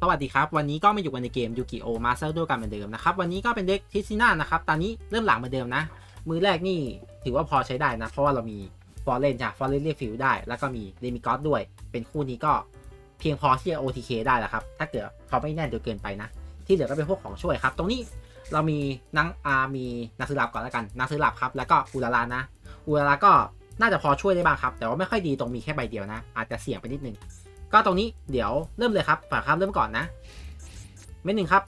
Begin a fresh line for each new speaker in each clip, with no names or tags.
สวัสดีครับ วันนี้ก็มาอยู่กันในเกมยูกิโอมาสเตอร์ด้วยกันเหมือนเดิมนะครับ วันนี้ก็เป็นเด็กทิซิน่านะครับ ตอนนี้เริ่มหลังเหมือนเดิมนะ มือแรกนี่ถือว่าพอใช้ได้นะ เพราะว่าเรามีฟอร์เรนจากฟอร์เรนเรียกฟิลได้ แล้วก็มีเดมิกอสด้วย เป็นคู่นี้ก็เพียงพอที่จะ OTK ได้แล้วครับ ถ้าเกิดเขาไม่แน่นจนเกินไปนะ ที่เหลือก็เป็นพวกของช่วยครับ ตรงนี้เรามีนังอามีนักซื้อลับก่อนแล้วกันนักซื้อลับครับ แล้วก็อุลาลานะ อุลาลาก็น่าจะพอช่วยได้บ้างครับ แต่ว่าไม่ค่อยดีตรงมีแค่ใบเดียวนะ อาจจะเสี่ยงไปนิดนึง ก็ตรงนี้เดี๋ยวเริ่มเลยครับฝากครับเริ่มก่อนนะเม็ดหนึ่งครับ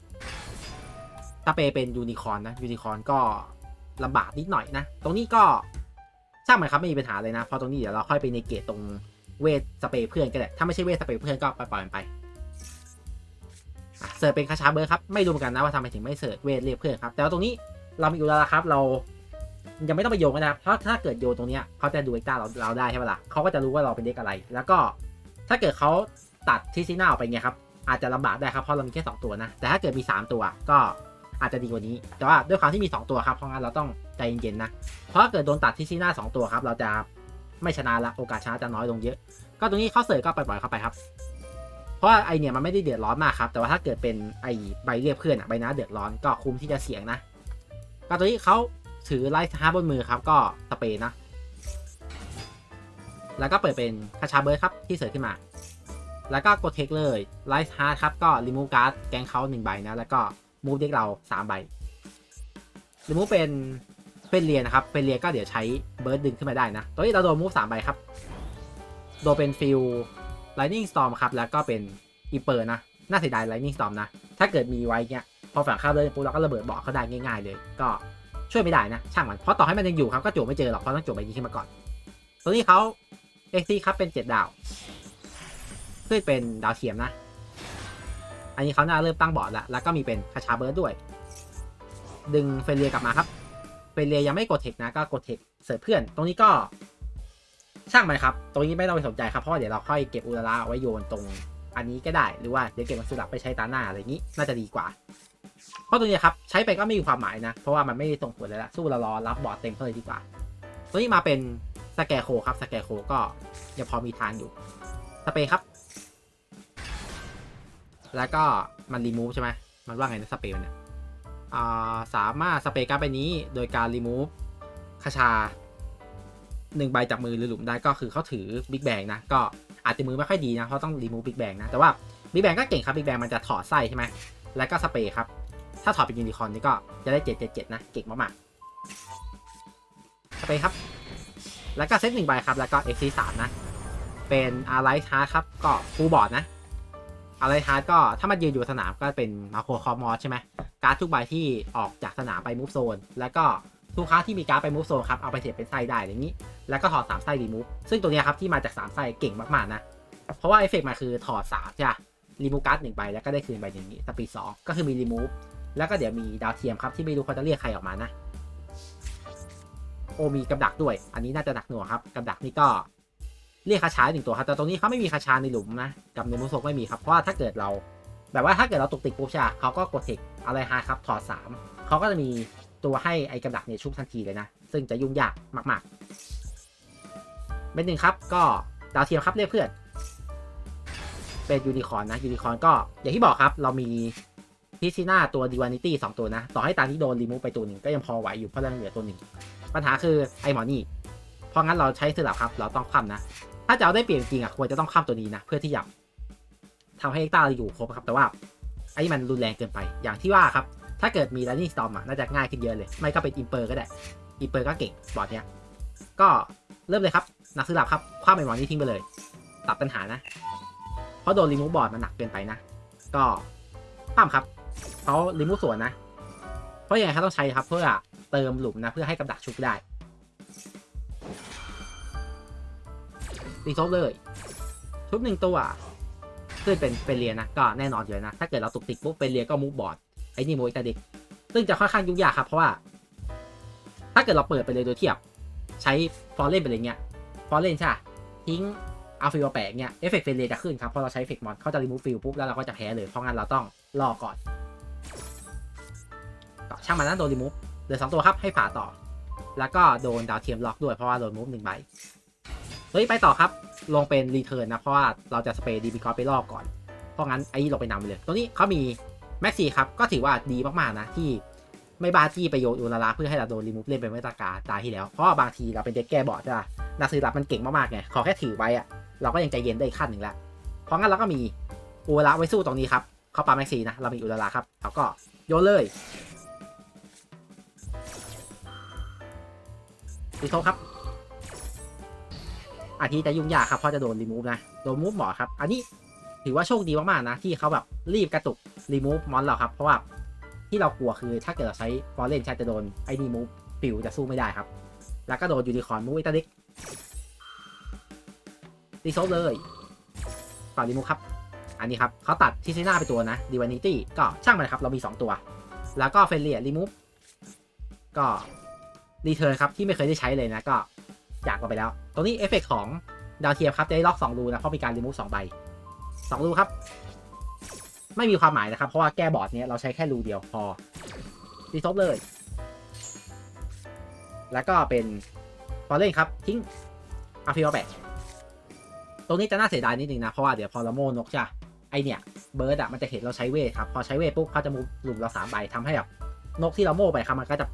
ตาเปเป็นยูนิคอร์นนะยูนิคอร์นก็ลำบากนิดหน่อยนะ ตรงนี้ก็ช่างมันครับไม่มีปัญหาเลยนะเพราะตรงนี้เดี๋ยวเราค่อยไปในเกตตรงเวทสเปรย์เพื่อนก็ได้ถ้าไม่ใช่เวทสเปรย์เพื่อนก็ปล่อยมันไปเสิร์ฟเป็นคาชาเบอร์ครับไม่รู้เหมือนกันนะว่าทำไมถึงไม่เสิร์ฟเวทเรียกเพื่อนครับแต่ว่าตรงนี้เรามีอยู่แล้วครับเรายังไม่ต้องไปโยงนะครับเพราะถ้าเกิดโยนตรงเนี้ยเขาจะดูเอ็กต้าเราเราได้ใช่ไหมล่ะเขาก็จะรู้ว่าเราเป็นเด็กอะไร แล้วก็ ถ้าเกิดเขาตัดที่ซีน่าออกไปเงี้ยครับ อาจจะลำบากได้ครับเพราะเรามีแค่ 2 ตัวนะ แต่ถ้าเกิดมี 3 ตัวก็อาจจะดีกว่านี้ แต่ว่าด้วยความที่มี 2 ตัวครับ เพราะงั้นเราต้องใจเย็นๆนะ เพราะถ้าเกิดโดนตัดที่ซีหน้า2ตัวครับ เราจะไม่ชนะละ โอกาสชนะจะน้อยลงเยอะ ก็ตรงนี้เข้าเสิร์ฟก็ปล่อยๆเข้าไปครับ เพราะว่าไอเนี่ยมันไม่ได้เดือดร้อนมากครับ แต่ว่าถ้าเกิดเป็นไอใบเรียบเพื่อนอะใบหน้าเดือดร้อนก็คุ้มที่จะเสี่ยงนะ ก็ตรงนี้เขาถือไลท์ฮาร์บนมือครับ ก็สเปรย์นะ แล้วก็เปิดเป็นคาชาเบิร์ดครับที่เสิร์ฟขึ้นมา แล้วก็กดเทคเลยไลท์ฮาร์ดครับก็รีมูฟการ์ดแกงเขา1ใบนะแล้วก็มูฟเด็กเรา 3 ใบรีมูฟเป็นเป็นเรียนนะครับเป็นเรียนก็เดี๋ยวใช้เบิร์ดดึงขึ้นมาได้นะตอนนี้เราโดนมูฟ3ใบครับ โดนเป็นฟิลไลนิ่งสตอมครับแล้วก็เป็นอีเปอร์นะน่าเสียดายไลนิ่งสตอมนะ ถ้าเกิดมีไว้เนี้ยพอฝั่งข้ามเลยปุ๊บเราก็ระเบิดเบาะเขาได้ง่ายๆเลย ก็ช่วยไม่ได้นะ ช่างมันเพราะต่อให้มันยังอยู่ครับก็จูบไม่เจอหรอกเพราะต้องจูบใบนี้ขึ้นมาก่อน ตัวนี้เขา เอ็กซี่ครับเป็น7ดดาวขึ้นเป็นดาวเทียมนะ อันนี้เขาน่าเริ่มตั้งบอร์ดแล้วแล้วก็มีเป็นคาชาเบิร์ดด้วย ดึงเฟรเรียกลับมาครับเฟรเรียยังไม่กดเทคนะก็กดเทคเสิร์ฟเพื่อน ตรงนี้ก็ช่างมันครับ ตรงนี้ไม่ต้องไปสนใจครับเพราะเดี๋ยวเราค่อยเก็บอุลาระเอาไว้โยนตรงอันนี้ก็ได้หรือว่าเดี๋ยวเก็บมันสุดับไปใช้ตาหน้าอะไรอย่างนี้น่าจะดีกว่า เพราะตัวนี้ครับใช้ไปก็ไม่มีความหมายนะ เพราะว่ามันไม่ได้ส่งผลเลยละสู้เรารอรับบอร์ดเต็มเท่าเลยดีกว่า ตัวนี้มาเป็น สแกโคครับสแกโคก็ยังพอมีทางอยู่สเปรย์ครับ แล้วก็มันรีมูฟใช่ไหมมันว่าไงนะสเปรย์เนี่ยสามารถสเปรย์การ์ดใบนี้โดยการรีมูฟคาชาหนึ่งใบจากมือหรือหลุมได้ก็คือเขาถือบิ๊กแบงนะ ก็อาจจะมือไม่ค่อยดีนะ เพราะต้องรีมูฟบิ๊กแบงนะ แต่ว่าบิ๊กแบงก็เก่งครับบิ๊กแบงมันจะถอดไส้ใช่ไหมแล้วก็สเปรย์ครับ ถ้าถอดเป็นยูนิคอร์นนี่ก็จะได้เจ็ดเจ็ดเจ็ดนะ เก่งมากๆสเปรย์ครับ แล้วก็เซตหนึ่งใบครับ แล้วก็ x อสามนะ เป็นอาร์ไลท์ฮาร์ดครับ ก็ฟูลบอร์ดนะอะไรฮาร์ดก็ถ้ามันยืนอยู่สนามก็เป็นมาโครคอมอสใช่ไหมการ์ดทุกใบที่ออกจากสนามไปมูฟโซน แล้วก็ทุกครั้งที่มีการ์ดไปมูฟโซนครับ เอาไปเสียบเป็นไส้ได้อย่างนี้ แล้วก็ถอด3ไส้รีมูฟ ซึ่งตัวนี้ครับที่มาจาก3ไส้เก่งมากๆนะ เพราะว่าเอฟเฟกต์มาคือถอด3ใช่ไหมรีมูฟการ์ดหนึ่งใบแล้วก็ได้คืนใบหนึ่งนี้สปีดสองก็คือมีรีมูฟแล้วก็เดี๋ยวมีดาวเทียมครับที่ไม่รู้เขาจะเรียกใครออกมานะ โอมีกับดักด้วย อันนี้น่าจะหนักหน่วงครับกับดักนี่ก็เรียกคาชาหนึ่งตัวครับแต่ตรงนี้เขาไม่มีคาชาในหลุมนะกับในมุโซไม่มีครับเพราะว่าถ้าเกิดเราแบบว่าถ้าเกิดเราตกติดปุ๊บใช่เขาก็กดเทคอะไรฮาครับถอด3เขาก็จะมีตัวให้ไอ้กระดักเนี่ยชุบทันทีเลยนะ ซึ่งจะยุ่งยากมากๆเป็นหนึ่งครับก็ดาวเทียมครับเรียกเพื่อนเป็นยูนิคอร์นนะยูนิคอร์นก็อย่างที่บอกครับเรามีพิซิน่าตัวดิวานิตี้สองตัวนะ ต่อให้ตาที่โดนรีมูฟไปตัวหนึ่งก็ยังพอไหวอยู่เพราะเราเหลือตัวหนึ่ง ปัญหาคือไอหมอนี่ เพราะงั้นเราใช้สลับครับ เราต้องคว่ำนะ ถ้าจะเอาได้เปรียบจริงอะควรจะต้องข้ามตัวนี้นะ เพื่อที่จะทำให้เอ็กต้าเราอยู่ครบครับ แต่ว่าไอ้มันรุนแรงเกินไป อย่างที่ว่าครับ ถ้าเกิดมี l ล g นิ่สตอมอะน่าจะง่ายขึ้นเยอะเลย ไม่ก็เป็นอิมเปอร์ก็ได้ อิมเปอร์ก็เก่งบอร์ดเนี้ย ก็เริ่มเลยครับ นักซื้อหลับครับ คว้าไอหมอนี้ทิ้งไปเลย ตัดปัญหานะ เพราะโดนรีมูฟบอร์ดมันหนักเกินไปนะ ก็คว่ำครับเขารีมูฟส่วนนะ เพราะยังไงเขาต้องใช้ครับเพื่อ เติมหลุมนะเพื่อให้กับดักชุบได้ตีโซบเลยทุบหนึ่งตัวขึ้นเป็นเป็นเรียนนะก็แน่นอนอยู่แล้วนะ ถ้าเกิดเราตกติดปุ๊บเป็นเรียนก็มูฟบอร์ดไอ้นี่โมอิตาเด็ก ซึ่งจะค่อนข้างยุ่งยากครับเพราะว่า ถ้าเกิดเราเปิดไปเลยโดยเทียบ ใช้ฟอร์เรนไปเลยเงี้ยฟอร์เรนใช่ทิ้งเอาฟิลมาแปะเงี้ยเอฟเฟกต์เฟรเรียจะขึ้นครับเพราะเราใช้เอฟเฟกต์มอนเขาจะรีมูฟฟิลปุ๊บแล้วเราก็จะแพ้เลยเพราะงั้นเราต้องรอก่อนช่างมันนะโดนรีมูฟ เหลือสองตัวครับให้ผ่าต่อ แล้วก็โดนดาวเทียมล็อกด้วยเพราะว่าโดนมูฟหนึ่งใบเฮ้ยไปต่อครับ ลงเป็นรีเทิร์นนะ เพราะว่าเราจะสเปรย์ดีบีคอไปรอบก่อน เพราะงั้นไอ้ลงไปนำเลย ตัวนี้เขามีแม็กซี่ครับ ก็ถือว่าดีมากๆนะที่ไม่บ้าที่ไปโยนอุลาระเพื่อให้เราโดนรีมูฟเล่นเป็นมตรการตายที่แล้ว เพราะว่าบางทีเราเป็นเด็กแก้บอร์ดใช่ปะนักซื้อรับมันเก่งมากๆไง ขอแค่ถือไว้อะเราก็ยังใจเย็นได้อีกขั้นหนึ่งแล้ว เพราะงั้นเราก็มีอุลาระไว้สู้ตรงนี้ครับเข้าปาแม็กซี่นะ เรามีอุลาระครับเราก็โยนเลย ดีโทครับอาทีจะยุ่งยากครับเพราะจะโดนรีมูฟนะ โดนมูฟหมอครับ อันนี้ถือว่าโชคดีมากๆนะ ที่เขาแบบรีบกระตุกรีมูฟมอนเราครับ เพราะว่าที่เรากลัวคือถ้าเกิดเราใช้ฟอร์เรนใช้จะโดนไอ้นี่มูฟปิวจะสู้ไม่ได้ครับ แล้วก็โดนยูนิคอร์นมูฟอิตาลิกตีโซเลยก่อรีมูฟครับ อันนี้ครับเขาตัดทิซิน่าไปตัวนะดีวานิตี้ก็ช่างมันครับเรามี 2 ตัว แล้วก็เฟลเลียรีมูฟก็ รีเทิร์นครับที่ไม่เคยได้ใช้เลยนะก็จากกันไปแล้ว ตรงนี้เอฟเฟกของดาวเทียมครับจะได้ล็อก2รูนะเพราะมีการรีมูฟ2ใบ2รูครับ ไม่มีความหมายนะครับ เพราะว่าแก้บอร์ดเนี้ยเราใช้แค่รูเดียวพอรีทบเลย แล้วก็เป็นพอเล่นครับ ทิ้งอาฟิโอแบกตรงนี้จะน่าเสียดายนิดนึงนะ เพราะว่าเดี๋ยวพอเราโมนกจะไอเนี่ยเบิร์ดอะมันจะเห็นเราใช้เวทครับ พอใช้เวทปุ๊บเขาจะมุหลุมเราสามใบทำให้แบบนกที่เราโม่ไปครับมันก็จะ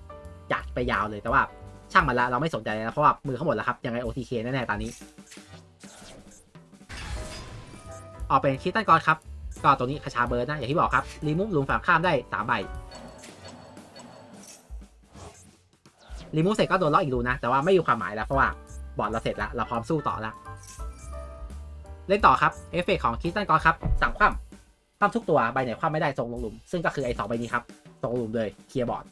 จัดไปยาวเลยแต่ว่าช่างมันละเราไม่สนใจแล้วเพราะว่ามือเขาหมดแล้วครับ ยังไง OTK แน่ๆตอนนี้ ออกเป็นคิตตันกอนครับ ก็ตัวนี้คาชาเบิร์ดนะ อย่างที่บอกครับ รีมูฟหลุมฝั่งข้ามได้สามใบรีมูฟเสร็จก็โดนล็อกอีกรูนะ แต่ว่าไม่มีความหมายแล้วเพราะว่าบอร์ดเราเสร็จแล้ว เราพร้อมสู้ต่อแล้ว เล่นต่อครับ เอฟเฟกของคิตตันกอนครับสั่งคว่ำคว่ำทุกตัวใบไหนคว่ำไม่ได้ส่งลงหลุม ซึ่งก็คือไอ้สองใบนี้ครับส่งลงหลุมเลยเคลียร์บอร์ด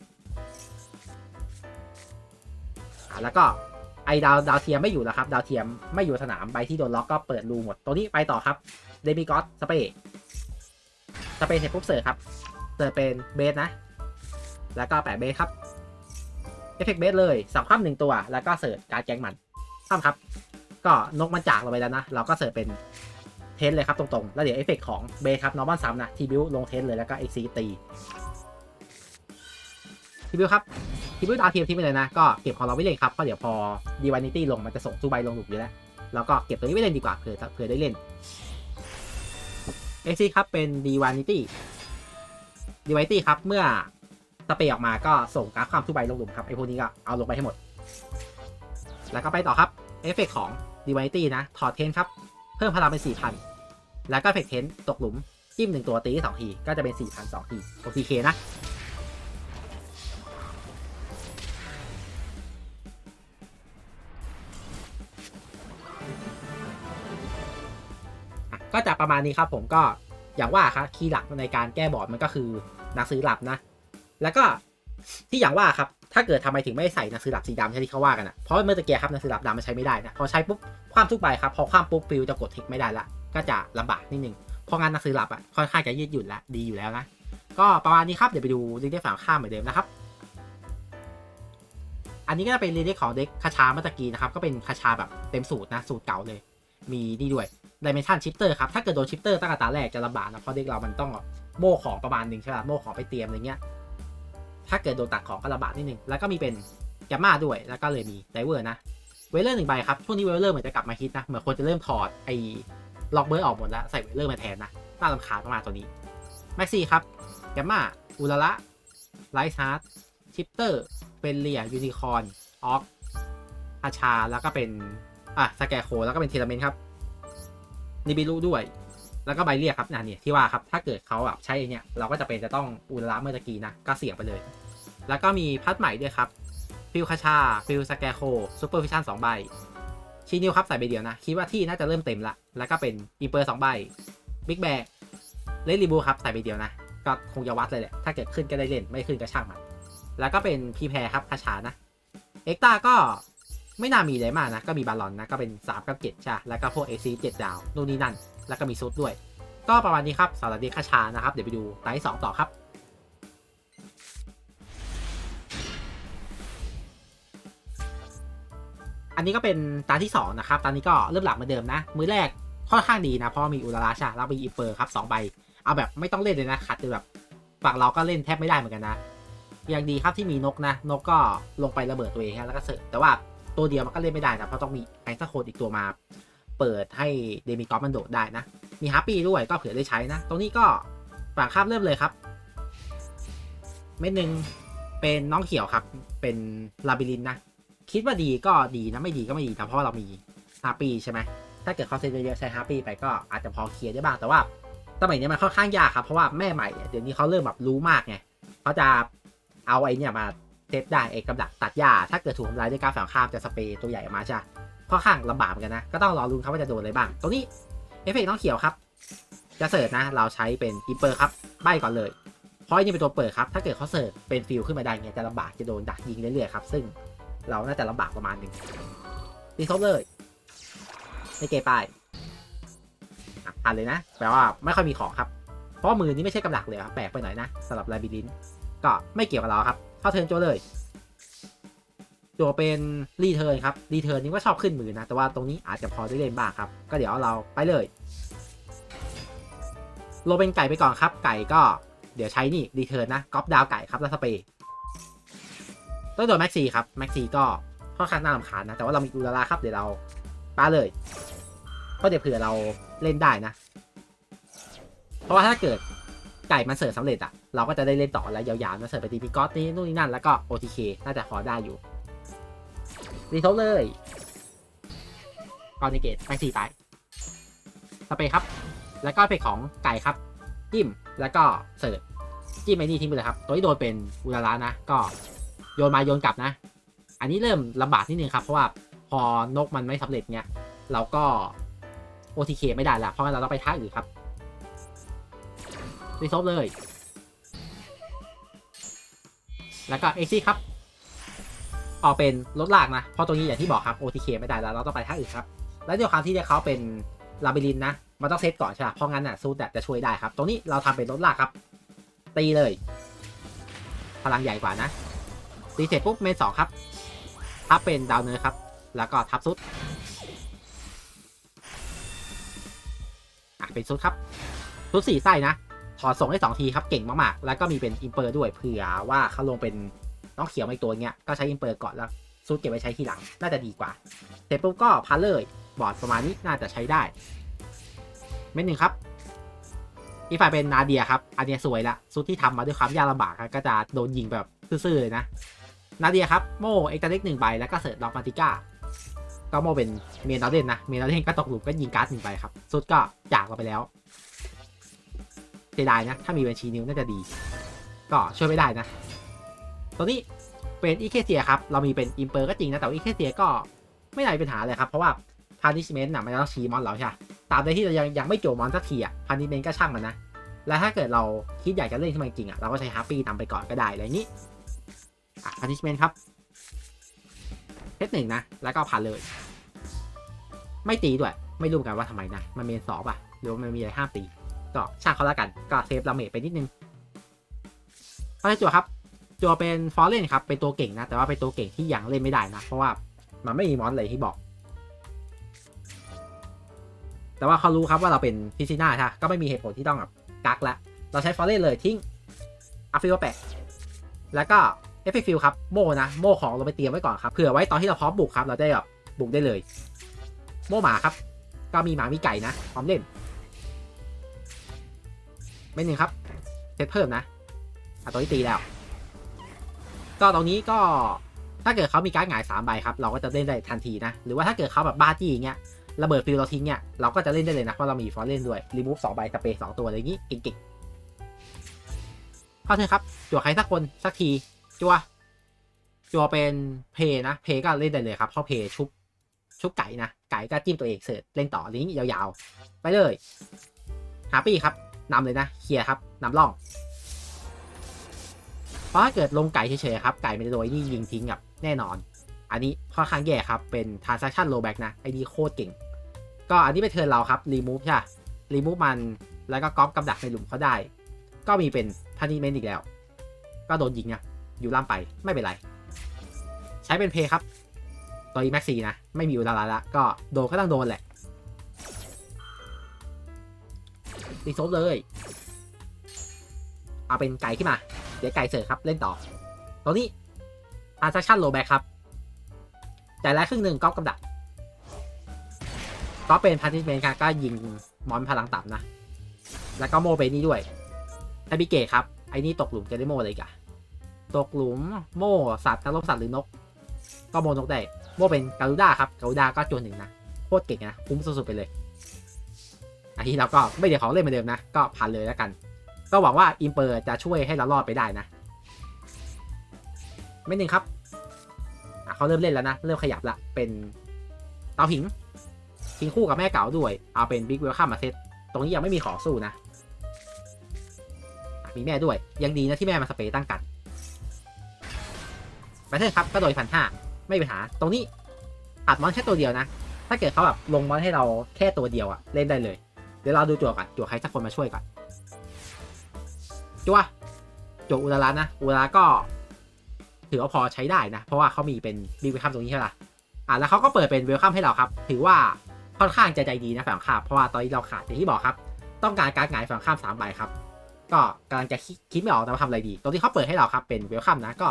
อะแล้วก็ไอดาวดาวเทียมไม่อยู่แล้วครับ ดาวเทียมไม่อยู่สนามใบที่โดนล็อกก็เปิดรูหมดตัวนี้ไปต่อครับเดมิกอสสเปรย์สเปรย์เสร็จปุ๊บเสิร์ฟครับเสิร์ฟเป็นเบสนะ แล้วก็แปะเบสครับเอฟเฟกต์เบสเลยสับข้ามหนึ่งตัว แล้วก็เสิร์ฟการแกงมันข้ามครับ ก็นกมันจากเราไปแล้วนะ เราก็เสิร์ฟเป็นเทนเลยครับตรงๆ แล้วเดี๋ยวเอฟเฟกต์ของเบสครับนอร์มอนซ้ำนะทีบิวลงเทนเลยแล้วก็เอ็กซีตีทีบิวครับ ทีบิวดาวเทียมทิ้งไปเลยนะ ก็เก็บของเราไว้เลยครับเพราะเดี๋ยวพอดีวานิตี้ลงมันจะส่งทุกใบลงหลุมอยู่แล้วแล้วก็เก็บตัวนี้ไว้เล่นดีกว่าเผื่อเผื่อได้เล่นเอซีครับเป็นดีวานิตี้ดีวานิตี้ครับเมื่อสเปรย์ออกมาก็ส่งกราฟความทุกใบลงหลุมครับไอพวกนี้ก็เอาลงไปให้หมด แล้วก็ไปต่อครับเอฟเฟกของดีวานิตี้นะถอดเทนครับเพิ่มพลังเป็น4,000แล้วก็เฟกเทนตกหลุมจิ้มหนึ่งตัวตีสองทีก็จะเป็น4,000สองทีโอเคนะ ประมาณนี้ครับผมก็อย่างว่าครับคีย์หลักในการแก้บอร์ดมันก็คือนักซื้อหลับนะ แล้วก็ที่อย่างว่าครับถ้าเกิดทำไมถึงไม่ใส่นักซื้อหลับสีดำใช่ที่เขาว่ากันอะเพราะเมื่อตะเกียครับนักซื้อหลับดำมันใช้ไม่ได้นะพอใช้ปุ๊บความทุกใบครับพอความปุ๊บฟิวจะกดเทคไม่ได้ละก็จะลำบากนิดนึงเพราะงานนักซื้อหลับอะค่อนข้างจะยืดหยุ่นละดีอยู่แล้วนะก็ประมาณนี้ครับเดี๋ยวไปดูลิงก์ได้ฝั่งข้ามเหมือนเดิมนะครับอันนี้ก็จะเป็นลิงก์ของเด็กคาชาเมื่อตะกี้นะครับก็เป็นคาชาแบบเต็มสูตรนะสูตรเก่าเลย มีนี่ด้วย Dimension Shifter ครับ ถ้าเกิดโดน Shifter ตั้งแต่ตาแรกจะลำบากนะ เพราะเด็กเรามันต้องโม่ของประมาณหนึ่งใช่ไหมโม่ของไปเตรียมอะไรเงี้ย ถ้าเกิดโดนตัดของก็ลำบากนิดนึง แล้วก็มีเป็นแกมมาด้วย แล้วก็เลยมีไดเวอร์นะ เวลเลอร์หนึ่งใบครับ ช่วงนี้เวลเลอร์เหมือนจะกลับมาฮิตนะ เหมือนคนจะเริ่มถอดไอ้ล็อกเบิร์ดออกหมดแล้ว ใส่เวลเลอร์มาแทนนะ น่าลำคาญมากๆตัวนี้ แม็กซี่ครับ แกมมาอุลาระไลท์ฮาร์ดชิปเตอร์ เป็นเลียยูนิคอนออกอาชา แล้วก็เป็น อะ สแกโคแล้วก็เป็นเทเลเมนครับ นิบิรุด้วย แล้วก็ใบเรียกครับนะเนี่ยที่ว่าครับถ้าเกิดเขาแบบใช้เนี่ยเราก็จะเป็นจะต้องอุลระเมื่อตะกี้นะก็เสียไปเลย แล้วก็มีพัดใหม่ด้วยครับฟิลคาชาฟิลสแกโคซูเปอร์ฟิชชั่นสองใบชีนิวครับใส่ใบเดียวนะ คิดว่าที่น่าจะเริ่มเต็มละ แล้วก็เป็นอีเปอร์สองใบบิ๊กแบกเลนรีบูครับใส่ใบเดียวนะ ก็คงจะวัดเลยแหละ ถ้าเกิดขึ้นก็ได้เล่น ไม่ขึ้นก็ช่างมัน แล้วก็เป็นพีแพรครับคาชานะ เอ็กตาก็ ไม่น่ามีอะไรมากนะ ก็มีบาลอนนะ ก็เป็น3กับ7ใช่แล้วก็พวก AC 7ดาวนู่นนี่นั่น แล้วก็มีซุดด้วย ก็ประมาณนี้ครับสำหรับเดคาชานะครับ เดี๋ยวไปดูไลท์สองต่อครับอันนี้ก็เป็นตาที่ 2 นะครับ ตอนนี้ก็เริ่มหลักเหมือนเดิมนะ มือแรกค่อนข้างดีนะ เพราะมีอุลาราชาแล้วมีอีเปอร์ครับ2ใบ เอาแบบไม่ต้องเล่นเลยนะ ขัดจนแบบฝั่งเราก็เล่นแทบไม่ได้เหมือนกันนะ อย่างดีครับที่มีนกนะ นกก็ลงไประเบิดตัวเองแล้วก็เสิร์ฟแต่ว่า ตัวเดียวมันก็เล่นไม่ได้นะ เพราะต้องมีไอซ์โคนอีกตัวมา เปิดให้เดมิกอฟมันโดดได้นะ มีฮาร์ปี้ด้วยก็เผื่อได้ใช้นะ ตรงนี้ก็ฝั่งข้ามเริ่มเลยครับ เม็ดหนึ่งเป็นน้องเขียวครับ เป็นลาบิลินนะ คิดว่าดีก็ดีนะ ไม่ดีก็ไม่ดีนะเพราะเรามีฮาร์ปี้ใช่ไหมถ้าเกิดเขาเซ็นเยอะๆใช้ฮาร์ปี้ไปก็อาจจะพอเคลียร์ได้บ้างแต่ว่าสมัยนี้มันค่อนข้างยากครับ เพราะว่าแม่ใหม่เดี๋ยวนี้เขาเริ่มแบบรู้มากไงเขาจะเอาไอ้นี่มา เซฟได้ไอ้กับดักตัดหญ้าถ้าเกิดถูกทำลายด้วยการฝั่งข้ามจะสเปรย์ตัวใหญ่ออกมาใช่ปะค่อนข้างลำบากเหมือนกันนะ ก็ต้องรอรุ้นครับว่าจะโดนอะไรบ้าง ตรงนี้เอฟเฟกต์น้องเขียวครับ จะเสิร์ชนะ เราใช้เป็นอิมเปอร์ครับ ใบก่อนเลย เพราะนนี้เป็นตัวเปิดครับ ถ้าเกิดเขาเสิร์ชเป็นฟิลขึ้นมาได้เนี่ยจะลำบากจะโดนดักยิงเรื่อยๆครับ ซึ่งเราน่าจะลำบากประมาณหนึ่งตีซบเลยในเกมไปอะผ่านเลยนะ แปลว่าไม่ค่อยมีของครับ เพราะมือนี้ไม่ใช่กำลักเลยครับ แปลกไปหน่อยนะสำหรับลาบิลินก็ไม่เกี่ยวกับเราครับ เข้าเทิร์นโจเลยตัวเป็นรีเทิร์นครับรีเทิร์นนี่ก็ชอบขึ้นมือนะ แต่ว่าตรงนี้อาจจะพอได้เล่นบ้างครับ ก็เดี๋ยวเราไปเลยโลเป็นไก่ไปก่อนครับ ไก่ก็เดี๋ยวใช้นี่รีเทิร์นนะก๊อปดาวไก่ครับแล้วสเปรย์ต้องโดนแม็กซี่ครับแม็กซี่ก็ค่อนข้างน่ารำคาญนะ แต่ว่าเรามีอุลาลาครับเดี๋ยวเราป้าเลยเพราะเดี๋ยวเผื่อเราเล่นได้นะ เพราะว่าถ้าเกิดไก่มันเสิร์ฟสำเร็จอะ เราก็จะได้เล่นต่อแล้วยาวๆนะเสิร์ฟไปตีพิกอสนี่นู่นนี่นั่นแล้วก็ OTK น่าจะพอได้อยู่รีโทบเลยกอนนิเกตแม็กซีไปสเปรครับ แล้วก็เป็นของไก่ครับ จิ้มแล้วก็เสิร์ฟจิ้มไอ้นี่ทิ้งไปเลยครับ ตัวที่โดนเป็นอุลาลานะ ก็โยนมาโยนกลับนะ อันนี้เริ่มลำบากนิดนึงครับ เพราะว่าพอนกมันไม่สำเร็จเนี่ยเราก็ OTK ไม่ได้ละเพราะงั้นเราต้องไปท่าอื่นครับรีซบเลย แล้วก็ e x i ครับ ออกเป็นรถลากนะ เพราะตรงนี้อย่างที่บอกครับ OTK ไม่ได้แล้วเราต้องไปท่าอื่นครับ แล้วดี๋ยครั้งที่เขาเป็นลาบิลินนะ มันต้องเซตก่อนใช่ไหมเพราะงั้นน่ะซูดจะช่วยได้ครับ ตรงนี้เราทำเป็นรถลากครับ ตีเลย พลังใหญ่กว่านะ ตีเสร็จปุ๊บเมนสองครับ ทับเป็นดาวเนอร์ครับ แล้วก็ทับซุดอะเป็นซุดครับซุดสี่ไส้นะ ถอดส่งได้สองทีครับ เก่งมากๆ แล้วก็มีเป็นอิมเปอร์ด้วยเผื่อว่าเขาลงเป็นน้องเขียวไมาอีกตัวเงี้ย ก็ใช้อิมเปอร์ก่อนแล้วซุดเก็บไว้ใช้ทีหลัง น่าจะดีกว่าเสร็จปุ๊บก็พันเลยบอร์ดประมาณนี้น่าจะใช้ได้ เม็ดหนึ่งครับ อีกฝ่ายเป็นนาเดียครับ อันเนี้ยสวยละซุดที่ทำมาด้วยความยากลำบากก็จะโดนยิงแบบซื่อๆเลยนะ นาเดียครับโมเอ็กซ์ตเล็กหนึ่งใบแล้วก็เสิร์ฟดอกมาติก้าก็โมเป็นเมนดาเดนนะ เมนดาเดนก็ตกหลุมก็ยิงการ์ดหนึ่งใบครับซุดก็จากเราไปแล้ว เสียดายนะ ถ้ามีบัญชีนิ้วน่าจะดี ก็ช่วยไม่ได้นะ ตัวนี้เป็นอีเคเซียครับ เรามีเป็นอิมเปอร์ก็จริงนะ แต่อีเคเซียก็ไม่ได้เป็นปัญหาเลยครับ เพราะว่าพานิชเมนต์น่ะมันจะต้องชี้มอนเราใช่ตามใดที่เรายังยังไม่โจมมอนสักทีอะพานิชเมนต์ก็ช่างมันนะ และถ้าเกิดเราคิดอยากจะเล่นขึ้นมาจริงอะเราก็ใช้ฮาร์ปี้นำไปก่อนก็ได้อะไรอย่างนี้อะพานิชเมนต์ครับเซตหนึ่งนะ แล้วก็ผ่านเลย ไม่ตีด้วย ไม่รู้กันว่าทำไมนะ มันเมนสองป่ะ หรือว่ามันมีอะไรห้ามตี ก็ช่างเขาแล้วกัน ก็เซฟดาเมจไปนิดนึงเอาจัวครับ จัวเป็นฟอร์เรนครับ เป็นตัวเก่งนะ แต่ว่าเป็นตัวเก่งที่ยังเล่นไม่ได้นะ เพราะว่ามันไม่มีมอนเลยที่บอก แต่ว่าเขารู้ครับว่าเราเป็นพิซิน่าใช่ก็ไม่มีเหตุผลที่ต้องแบบกักละ เราใช้ฟอร์เรนเลยทิ้งอัฟฟิลแปะ แล้วก็เอฟเฟกฟิลครับโม่นะโม่ของเราไปเตรียมไว้ก่อนครับเผื่อไว้ตอนที่เราพร้อมบุกครับเราได้แบบบุกได้เลย โม่หมาครับ ก็มีหมามีไก่นะพร้อมเล่น ไม่หนึ่งครับเซตเพิ่มนะอะตัวนี้ตีแล้ว ก็ตรงนี้ก็ถ้าเกิดเขามีการดหงายสามใบครับ เราก็จะเล่นได้ทันทีนะ หรือว่าถ้าเกิดเขาแบบบ้าจี้อย่างเงี้ยระเบิดฟิลเราทิ้งเนี่ยเราก็จะเล่นได้เลยนะเพราะเรามีฟอร์เล่นด้วยรีมูฟสองใบสเปย์สองตัวอะไรอย่างงี้เก่งๆเข้าเถอะครับจั่วใครสักคนสักทีจั่วจั่วเป็นเพย์นะเพย์ก็เล่นได้เลยครับเพราะเพย์ชุบชุบไก่นะไก่ก็จิ้มตัวเองเสิร์ฟเล่นต่อลิงยาวๆ ไปเลยฮาปี้ครับ นำเลยนะเคลียร์ครับนำล่อง เพราะถ้าเกิดลงไก่เฉยๆครับ ไก่ไม่ได้โดยนี่ยิงทิ้งกับแน่นอน อันนี้ค่อนข้างแย่ครับ เป็น transaction rollback นะไอ้นี่โคตรเก่ง ก็อันนี้เป็นเทิร์นเราครับ remove ใช่ remove มันแล้วก็ก๊อปกับดักในหลุมเขาได้ ก็มีเป็นพันนิเมนอีกแล้ว ก็โดนยิงนะอยู่ล่ำไปไม่เป็นไร ใช้เป็นเพย์ครับ ตัวอีแม็กซีนะ ไม่มีอุลาลาละก็โดนก็ต้องโดนแหละ ตีโซบเลย เอาเป็นไก่ขึ้นมา เดี๋ยวไก่เสิร์ฟครับ เล่นต่อตรงนี้ transaction rollback ครับแต่ละครึ่งหนึ่งก๊อปกับดักก๊อปเป็น punishment ครับก็ยิงมอนพลังต่ำนะ แล้วก็โมไปนี่ด้วยไอบิเกตครับ ไอ้นี่ตกหลุมจะได้โมเลยกะตกหลุมโมสัตว์นักรบสัตว์หรือนก ก็โมนกได้ โมเป็นการูด้าครับการูด้าก็จวนหนึ่งนะ โคตรเก่งนะ คุ้มสุดๆไปเลย อันนี้เราก็ไม่เดี๋ยวของเล่นเหมือนเดิมนะ ก็ผ่านเลยแล้วกัน ก็หวังว่าอิมเปอร์จะช่วยให้เรารอดไปได้นะ ไม่หนึ่งครับอะเขาเริ่มเล่นแล้วนะ เริ่มขยับละเป็นเตาผิงทิ้งคู่กับแม่เก๋าด้วย เอาเป็นบิ๊กเวลข้ามมาเซตตรงนี้ยังไม่มีของสู้นะ มีแม่ด้วย ยังดีนะที่แม่มาสเปรย์ตั้งกันไปเถอะครับก็โดยพันห้าไม่มีปัญหา ตรงนี้อัดมอนแค่ตัวเดียวนะ ถ้าเกิดเขาแบบลงมอนให้เราแค่ตัวเดียวอะเล่นได้เลย เดี๋ยวเราดูจั่วก่อนจั่วใครสักคนมาช่วยก่อนจั่วจั่วอุลาระนะอุลาระก็ถือว่าพอใช้ได้นะ เพราะว่าเขามีเป็นบิ๊กเวลคัมตรงนี้ใช่ไหมล่ะอะแล้วเขาก็เปิดเป็นเวลคัมให้เราครับ ถือว่าค่อนข้างจะใจดีนะฝั่งข้ามเพราะว่าตอนนี้เราขาดอย่างที่บอกครับ ต้องการการดหงายฝั่งข้ามสามใบครับ ก็กำลังจะคิดไม่ออกนะทำอะไรดีตรงที่เขาเปิดให้เราครับเป็นเวลคัมนะก็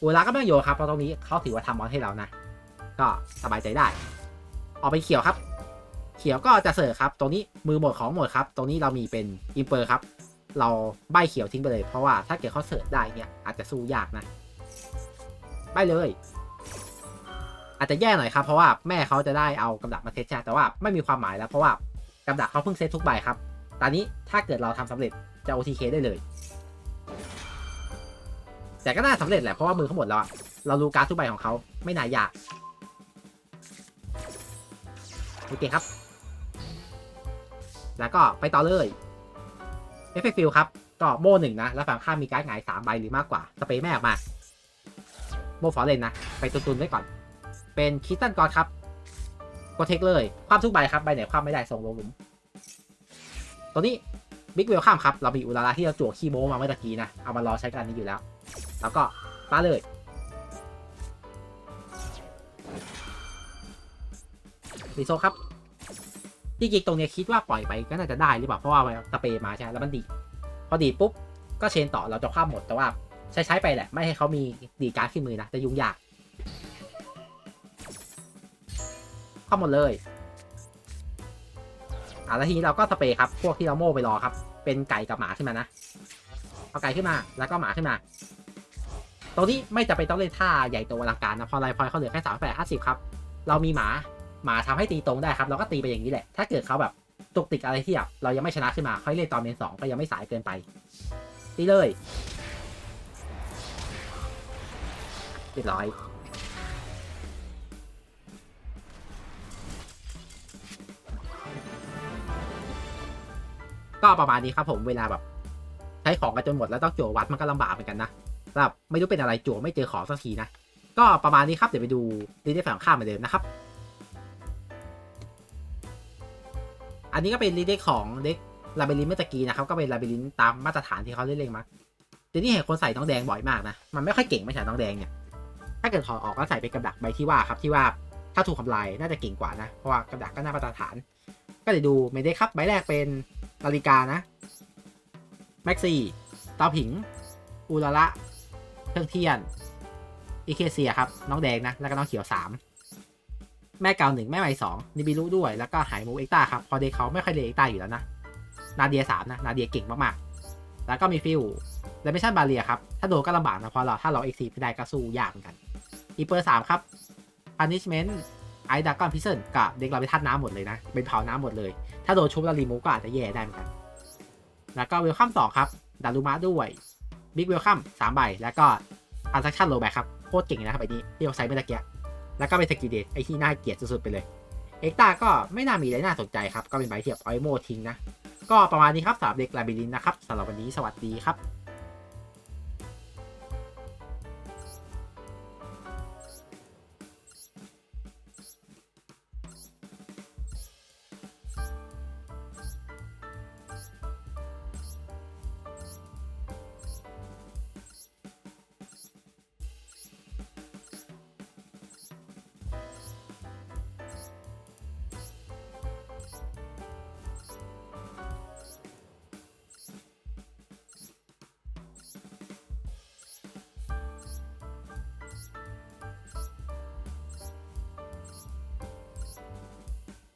อุลาก็ไม่ต้องโยครับเพราะตรงนี้เขาถือว่าทำมอนให้เรานะ ก็สบายใจได้ ออกไปเขียวครับ เขียวก็จะเสิร์ฟครับ ตรงนี้มือหมดของหมดครับ ตรงนี้เรามีเป็นอิมเปอร์ครับ เราใบเขียวทิ้งไปเลย เพราะว่าถ้าเกิดเขาเสิร์ฟได้เนี่ยอาจจะสู้ยากนะ ใบเลย อาจจะแย่หน่อยครับ เพราะว่าแม่เขาจะได้เอากำดักมาเทสช่แต่ว่าไม่มีความหมายแล้วเพราะว่ากำดักเขาเพิ่งเซตทุกใบครับ ตอนนี้ถ้าเกิดเราทำสำเร็จจะ OTK ได้เลย แต่ก็น่าสำเร็จแหละเพราะว่ามือเขาหมดแล้วเรารู้การทุกใบของเขาไม่น่ายากโอเคครับ แล้วก็ไปต่อเลยเอฟเฟกต์ฟิลครับก็โม่หนึ่งนะ แล้วฝั่งข้ามมีการดหงายสามใบหรือมากกว่า สเปรย์แม่ออกมา โม่ฟอร์เรนนะ ไปตุนๆไว้ก่อน เป็นคิสตันกอดครับกดเทคเลย ความทุกใบครับ ใบไหนความไม่ได้ส่งลงหลุม ตัวนี้บิ๊กเวลข้ามครับ เรามีอุลาราที่เราจั่วขี้โมมาเมื่อตะกี้นะ เอามารอใช้กันนี้อยู่แล้ว แล้วก็ป้าเลยดีโซครับ จริงตรงเนี้ยคิดว่าปล่อยไปก็น่าจะได้หรือเปล่าเพราะว่าสเปรย์มาใช่แล้วมันดีพอดีปุ๊บก็เชนต่อเราจะคว้าหมดแต่ว่าใช้ใช้ไปแหละ ไม่ให้เขามีดีการ์ดขึ้นมือนะจะยุ่งยากข้าหมดเลยอะแล้วทีนี้เราก็สเปรย์ครับพวกที่เราโม่ไปรอครับ เป็นไก่กับหมาขึ้นมานะเอาไก่ขึ้นมาแล้วก็หมาขึ้นมาตรงนี้ไม่จะไปต้องเล่นท่าใหญ่โตอลังการนะพอไลพอยเขาเหลือแค่สามแปดห้าสิบครับ เรามีหมา หมาทำให้ตีตรงได้ครับ เราก็ตีไปอย่างนี้แหละ ถ้าเกิดเขาแบบตุกติกอะไรที่แบบเรายังไม่ชนะขึ้นมาค่อยเล่นตอนเมนสองก็ยังไม่สายเกินไป ตีเลยเรียบร้อยก็ประมาณนี้ครับผมเวลาแบบ ใช้ของกันจนหมดแล้วต้องจั่ววัดมันก็ลำบากเหมือนกันนะแบบไม่รู้เป็นอะไรจั่วไม่เจอของสักทีนะ ก็ประมาณนี้ครับเดี๋ยวไปดูดีเดฝั่งข้ามเหมือนเดิมนะครับ อันนี้ก็เป็นรีเด็กของเด็กลาเบลินเมื่อกี้นะครับก็เป็นลาเบลินตามมาตรฐานที่เขาเล่นๆมาเดี๋ยวนี้เห็นคนใส่น้องแดงบ่อยมากนะมันไม่ค่อยเก่งไม่ใช่น้องแดงเนี่ยถ้าเกิดถอดออกก็ใส่เป็นกระดักใบที่ว่าครับที่ว่าถ้าถูกทำลายน่าจะเก่งกว่านะเพราะว่ากระดักก็น่ามาตรฐาน ก็เดี๋ยวดูเมเดครับใบแรกเป็นนาฬิกานะแม็กซี่ตาผิงอูลาระเครื่องเทียนอีเคเซียครับน้องแดงนะแล้วก็น้องเขียวสาม แม่เกาหนึ่งแม่ใหม่สองนิบิรุด้วยแล้วก็หายมูเอ็กต้าครับพอเด็กเขาไม่ค่อยเรียนเอ็กต้าอยู่แล้วนะนาเดียสามนะนาเดียเก่งมากๆ แล้วก็มีฟิลและไม่ใช่บาเรียครับ ถ้าโดนก็ลำบากนะเพราะเราถ้าเราเอ็กซีไม่ได้ก็สู้ยากเหมือนกันอีเปอร์สามครับ punishment ไอดากอนพิเซนกับเด็กเราไปทัดน้ำหมดเลยนะ เป็นเผาน้ำหมดเลย ถ้าโดนชุบแล้วรีมูก็อาจจะแย่ได้เหมือนกัน แล้วก็เวลคัมสองครับดารุมะด้วยบิ๊กเวลคัมสามใบแล้วก็อันซัคชั่นโลแบคครับโคตรเก่งนะครับไอ้นี้ที่เราใช้เมื่อตะกี้ แล้วก็เป็นสกิลเดทไอที่น่าเกลียดสุดๆไปเลย เอ็กตาก็ไม่น่ามีอะไรน่าสนใจครับ ก็เป็นใบเทียบบออยโมทิ้งนะ ก็ประมาณนี้ครับสำหรับเด็กลาบิลินนะครับสำหรับวันนี้สวัสดีครับ